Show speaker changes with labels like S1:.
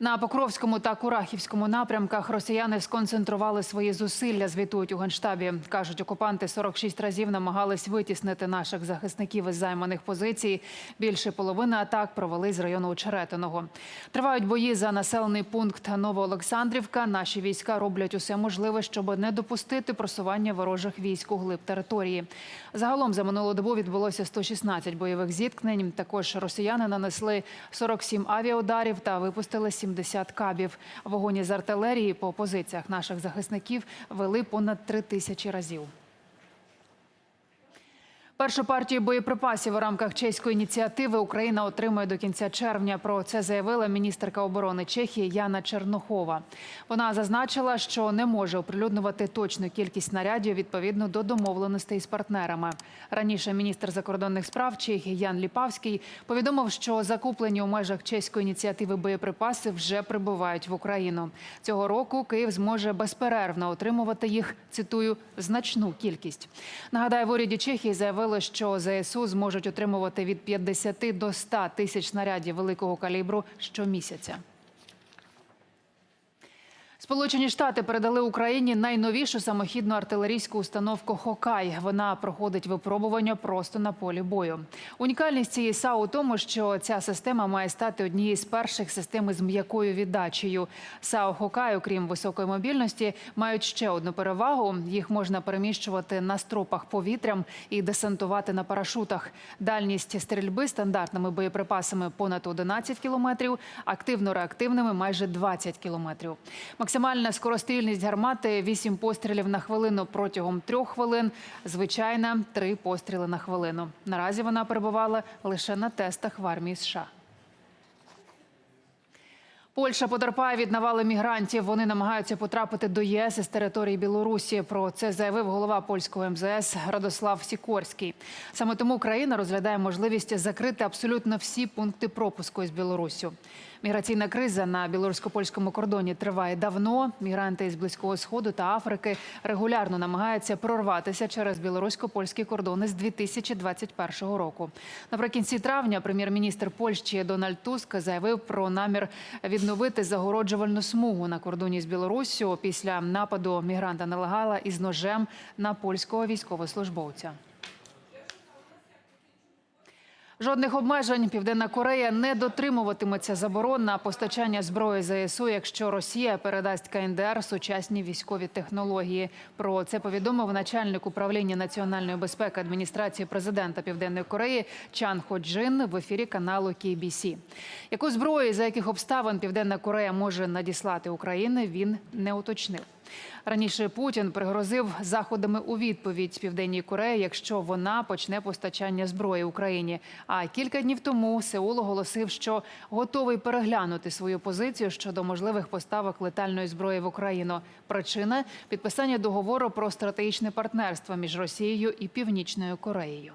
S1: На Покровському та Курахівському напрямках росіяни сконцентрували свої зусилля. Звітують у генштабі. кажуть, окупанти 46 разів намагались витіснити наших захисників із займаних позицій. Більше половини атак провели з району Очеретиного. Тривають бої за населений пункт Новоолександрівка. Наші війська роблять усе можливе, щоб не допустити просування ворожих військ у глиб території. Загалом за минулу добу відбулося 116 бойових зіткнень. Також росіяни нанесли 47 авіаударів та випустили 70 кабів. Вогоні з артилерії по позиціях наших захисників вели понад три тисячі разів. Першу партію боєприпасів у рамках чеської ініціативи Україна отримує до кінця червня. Про це заявила міністерка оборони Чехії Яна Чернохова. Вона зазначила, що не може оприлюднювати точну кількість снарядів відповідно до домовленостей з партнерами. Раніше міністр закордонних справ Чехії Ян Ліпавський повідомив, що закуплені у межах чеської ініціативи боєприпаси вже прибувають в Україну. Цього року Київ зможе безперервно отримувати їх. Цитую значну кількість. Нагадаю, в уряді Чехії заявили, що ЗСУ зможуть отримувати від 50 до 100 тисяч снарядів великого калібру щомісяця. Сполучені Штати передали Україні найновішу самохідну артилерійську установку Хокай. Вона проходить випробування просто на полі бою. Унікальність цієї САУ у тому, що ця система має стати однією з перших систем з м'якою віддачею. САУ Хокай, окрім високої мобільності, мають ще одну перевагу: їх можна переміщувати на стропах повітрям і десантувати на парашутах. Дальність стрільби стандартними боєприпасами понад 11 кілометрів, активно-реактивними майже 20 кілометрів. Максимальна скорострільність гармати 8 пострілів на хвилину протягом трьох хвилин. Звичайна 3 постріли на хвилину. Наразі вона перебувала лише на тестах в армії США. Польща потерпає від навали мігрантів. Вони намагаються потрапити до ЄС із території Білорусі. Про це заявив голова польського МЗС Радослав Сікорський. Саме тому країна розглядає можливість закрити абсолютно всі пункти пропуску із Білоруссю. Міграційна криза на білорусько-польському кордоні триває давно. Мігранти із близького сходу та Африки регулярно намагаються прорватися через білорусько-польські кордони з 2021 року. Наприкінці травня прем'єр-міністр Польщі Дональд Туск заявив про намір відновити загороджувальну смугу на кордоні з Білоруссю після нападу мігранта нелегала із ножем на польського військовослужбовця. Жодних обмежень Південна Корея не дотримуватиметься заборон на постачання зброї ЗСУ, якщо Росія передасть КНДР сучасні військові технології. Про це повідомив начальник управління національної безпеки адміністрації президента Південної Кореї Чан Ходжин в ефірі каналу KBC. Яку зброю і за яких обставин Південна Корея може надіслати Україні, він не уточнив. Раніше Путін пригрозив заходами у відповідь Південній Кореї, якщо вона почне постачання зброї Україні. А кілька днів тому Сеул оголосив, що готовий переглянути свою позицію щодо можливих поставок летальної зброї в Україну. Причина підписання договору про стратегічне партнерство між Росією і Північною Кореєю.